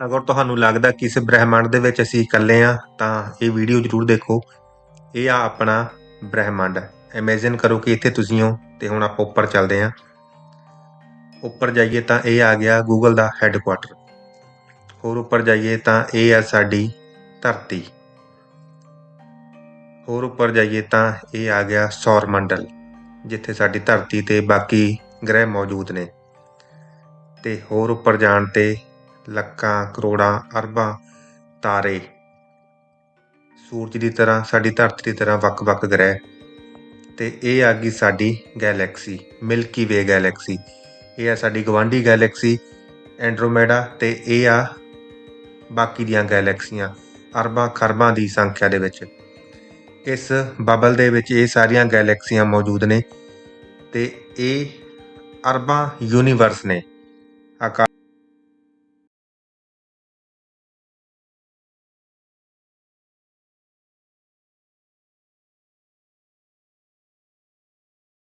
ਅਗਰ ਤੁਹਾਨੂੰ ਲੱਗਦਾ ਕਿਸੇ ਬ੍ਰਹਿਮੰਡ ਦੇ ਵਿੱਚ ਅਸੀਂ ਇਕੱਲੇ ਆ ਤਾਂ ਇਹ ਵੀਡੀਓ ਜ਼ਰੂਰ ਦੇਖੋ। ਇਹ ਆ ਆਪਣਾ ਬ੍ਰਹਿਮੰਡ। ਇਮੇਜਿਨ ਕਰੋ ਕਿ ਇੱਥੇ ਤੁਸੀਂ ਹੋ ਤੇ ਹੁਣ ਆਪਾਂ ਉੱਪਰ ਚੱਲਦੇ ਆ ਉੱਪਰ ਜਾਈਏ ਤਾਂ ਇਹ ਆ ਗਿਆ ਗੂਗਲ ਦਾ ਹੈੱਡਕੁਆਟਰ ਹੋਰ ਉੱਪਰ ਜਾਈਏ ਤਾਂ ਇਹ ਆ ਸਾਡੀ ਧਰਤੀ। ਹੋਰ ਉੱਪਰ ਜਾਈਏ ਤਾਂ ਇਹ ਆ ਗਿਆ ਸੌਰ ਮੰਡਲ ਜਿੱਥੇ ਸਾਡੀ ਧਰਤੀ ਤੇ ਬਾਕੀ ਗ੍ਰਹਿ ਮੌਜੂਦ ਨੇ। ਤੇ ਹੋਰ ਉੱਪਰ ਜਾਣ ਤੇ ਲੱਖਾਂ, ਕਰੋੜਾਂ, ਅਰਬਾਂ ਤਾਰੇ ਸੂਰਜ ਦੀ ਤਰ੍ਹਾਂ, ਸਾਡੀ ਧਰਤੀ ਦੀ ਤਰ੍ਹਾਂ ਵੱਖ-ਵੱਖ ਗ੍ਰਹਿ। ਤੇ ਇਹ ਆ ਗਈ ਸਾਡੀ ਗੈਲੈਕਸੀ, ਮਿਲਕੀ ਵੇ ਗੈਲੈਕਸੀ। ਇਹ ਆ ਸਾਡੀ ਗਵਾਂਢੀ ਗੈਲੈਕਸੀ, ਐਂਡਰੋਮੇਡਾ ਤੇ ਇਹ ਆ ਬਾਕੀ ਦੀਆਂ ਗੈਲੈਕਸੀਆਂ, ਅਰਬਾਂ, ਖਰਬਾਂ ਦੀ ਸੰਖਿਆ ਦੇ ਵਿੱਚ। ਇਸ ਬਬਲ ਦੇ ਵਿੱਚ ਇਹ ਸਾਰੀਆਂ ਗੈਲੈਕਸੀਆਂ ਮੌਜੂਦ ਨੇ ਤੇ ਇਹ ਅਰਬਾਂ ਯੂਨੀਵਰਸ ਨੇ। ਆਕਾਸ਼